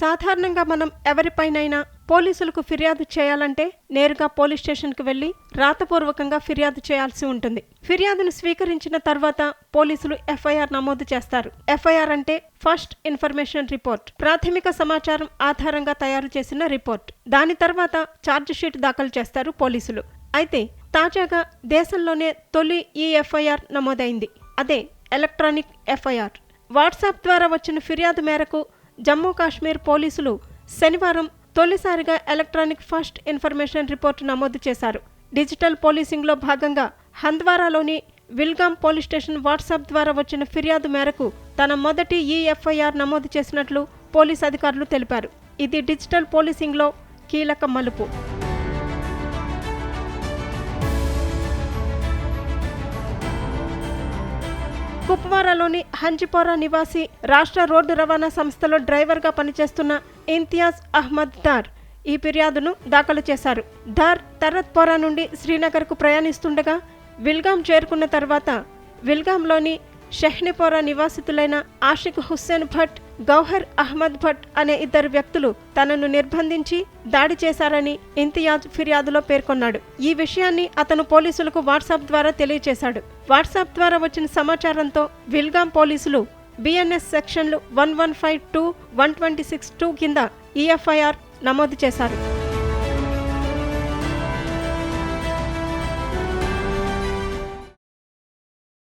సాధారణంగా మనం ఎవరిపైనైనా పోలీసులకు ఫిర్యాదు చేయాలంటే నేరుగా పోలీస్ స్టేషన్కి వెళ్ళి రాతపూర్వకంగా ఫిర్యాదు చేయాల్సి ఉంటుంది. ఫిర్యాదును స్వీకరించిన తర్వాత పోలీసులు ఎఫ్ఐఆర్ నమోదు చేస్తారు. ఎఫ్ఐఆర్ అంటే ఫస్ట్ ఇన్ఫర్మేషన్ రిపోర్ట్. ప్రాథమిక సమాచారం ఆధారంగా తయారు చేసిన రిపోర్ట్. దాని తర్వాత ఛార్జ్ షీట్ దాఖలు చేస్తారు పోలీసులు. అయితే తాజాగా దేశంలోనే తొలి ఈ ఎఫ్ఐఆర్ నమోదైంది. అదే ఎలక్ట్రానిక్ ఎఫ్ఐఆర్. వాట్సాప్ ద్వారా వచ్చిన ఫిర్యాదు మేరకు జమ్మూ కాశ్మీర్ పోలీసులు శనివారం తొలిసారిగా ఎలక్ట్రానిక్ ఫస్ట్ ఇన్ఫర్మేషన్ రిపోర్టు నమోదు చేశారు. డిజిటల్ పోలీసింగ్లో భాగంగా హంద్వారాలోని విల్గాం పోలీస్ స్టేషన్ వాట్సాప్ ద్వారా వచ్చిన ఫిర్యాదు మేరకు తన మొదటి ఈఎఫ్ఐఆర్ నమోదు చేసినట్లు పోలీస్ అధికారులు తెలిపారు. ఇది డిజిటల్ పోలీసింగ్లో కీలక మలుపు. కుప్వారాలోని హంజిపోరా నివాసి రాష్ట్ర రోడ్డు రవాణా సంస్థలో డ్రైవర్గా పనిచేస్తున్న ఇంతియాజ్ అహ్మద్ దార్ ఈ ఫిర్యాదును దాఖలు చేశారు. దార్ తరత్పోరా నుండి శ్రీనగర్కు ప్రయాణిస్తుండగా విల్గాం చేరుకున్న తర్వాత విల్గాంలోని షెహ్నిపోరా నివాసితులైన ఆషిక్ హుస్సేన్ భట్ గౌహర్ అహ్మద్ భట్ అనే ఇద్దరు వ్యక్తులు తనను నిర్బంధించి దాడి చేశారని ఇంతియాజ్ ఫిర్యాదులో పేర్కొన్నాడు. ఈ విషయాన్ని అతను పోలీసులకు వాట్సాప్ ద్వారా తెలియజేశాడు వాట్సాప్ ద్వారా వచ్చిన సమాచారంతో విల్గాం పోలీసులు బిఎన్ఎస్ సెక్షన్లు one one five two one twenty six two కింద ఈఎఫ్ఐఆర్ నమోదు చేశారు.